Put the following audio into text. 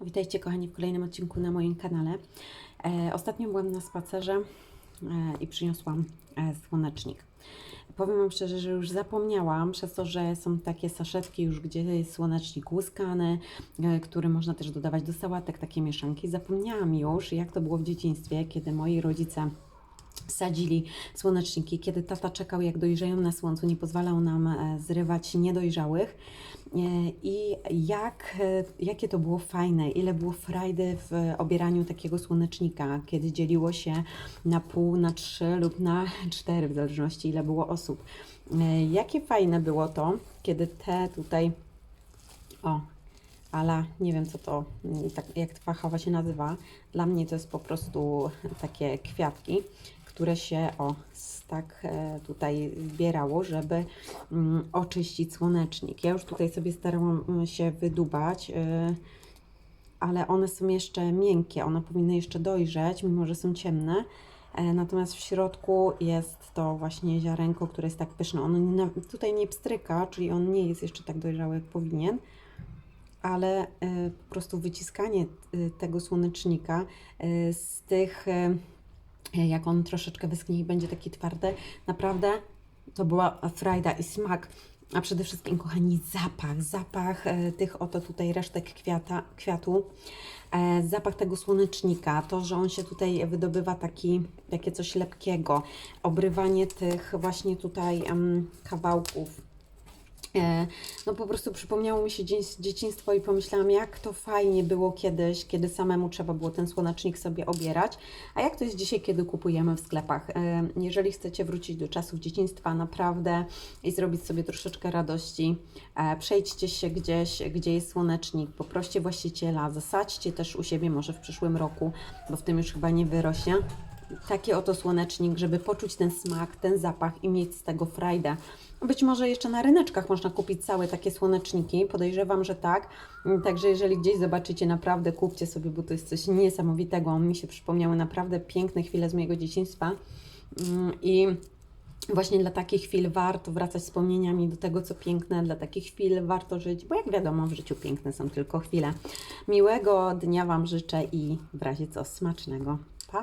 Witajcie kochani w kolejnym odcinku na moim kanale. E, ostatnio byłam na spacerze e, i przyniosłam e, słonecznik. Powiem Wam szczerze, że już zapomniałam, przez to, że są takie saszetki już, gdzie jest słonecznik łuskany, e, który można też dodawać do sałatek, takie mieszanki. Zapomniałam już, jak to było w dzieciństwie, kiedy moi rodzice sadzili słoneczniki, kiedy tata czekał, jak dojrzeją na słońcu, nie pozwalał nam e, zrywać niedojrzałych. E, I jak, e, jakie to było fajne, ile było frajdy w obieraniu takiego słonecznika, kiedy dzieliło się na pół, na trzy lub na cztery, w zależności ile było osób. Jakie fajne było to, kiedy te tutaj, o, ala nie wiem co to, mm, tak, jak fachowa się nazywa. Dla mnie to jest po prostu takie kwiatki, które się o tak e, tutaj zbierało, żeby mm, oczyścić słonecznik. Ja już tutaj sobie starałam mm, się wydubać. e, ale one są jeszcze miękkie, one powinny jeszcze dojrzeć, mimo że są ciemne. E, Natomiast w środku jest to właśnie ziarenko, które jest tak pyszne. Ono nie, tutaj nie pstryka, czyli on nie jest jeszcze tak dojrzały, jak powinien ale po prostu wyciskanie tego słonecznika z tych, jak on troszeczkę wyschnie i będzie taki twardy, naprawdę to była frajda i smak. A przede wszystkim, kochani, zapach, zapach e, tych oto tutaj resztek kwiata, kwiatu, e, zapach tego słonecznika, to, że on się tutaj wydobywa taki, takie coś lepkiego, obrywanie tych właśnie tutaj em, kawałków. E, No po prostu przypomniało mi się dzieciństwo i pomyślałam, jak to fajnie było kiedyś, kiedy samemu trzeba było ten słonecznik sobie obierać, a jak to jest dzisiaj, kiedy kupujemy w sklepach. E, Jeżeli chcecie wrócić do czasów dzieciństwa naprawdę i zrobić sobie troszeczkę radości, e, przejdźcie się gdzieś, gdzie jest słonecznik, poproście właściciela, zasadźcie też u siebie może w przyszłym roku, bo w tym już chyba nie wyrośnie taki oto słonecznik, żeby poczuć ten smak, ten zapach i mieć z tego frajdę. Być może jeszcze na ryneczkach można kupić całe takie słoneczniki, podejrzewam, że tak. Także jeżeli gdzieś zobaczycie, naprawdę kupcie sobie, bo to jest coś niesamowitego. Mi się przypomniały naprawdę piękne chwile z mojego dzieciństwa Mm, i Właśnie dla takich chwil warto wracać wspomnieniami do tego, co piękne. Dla takich chwil warto żyć, bo jak wiadomo, w życiu piękne są tylko chwile. Miłego dnia Wam życzę i w razie co smacznego. Pa!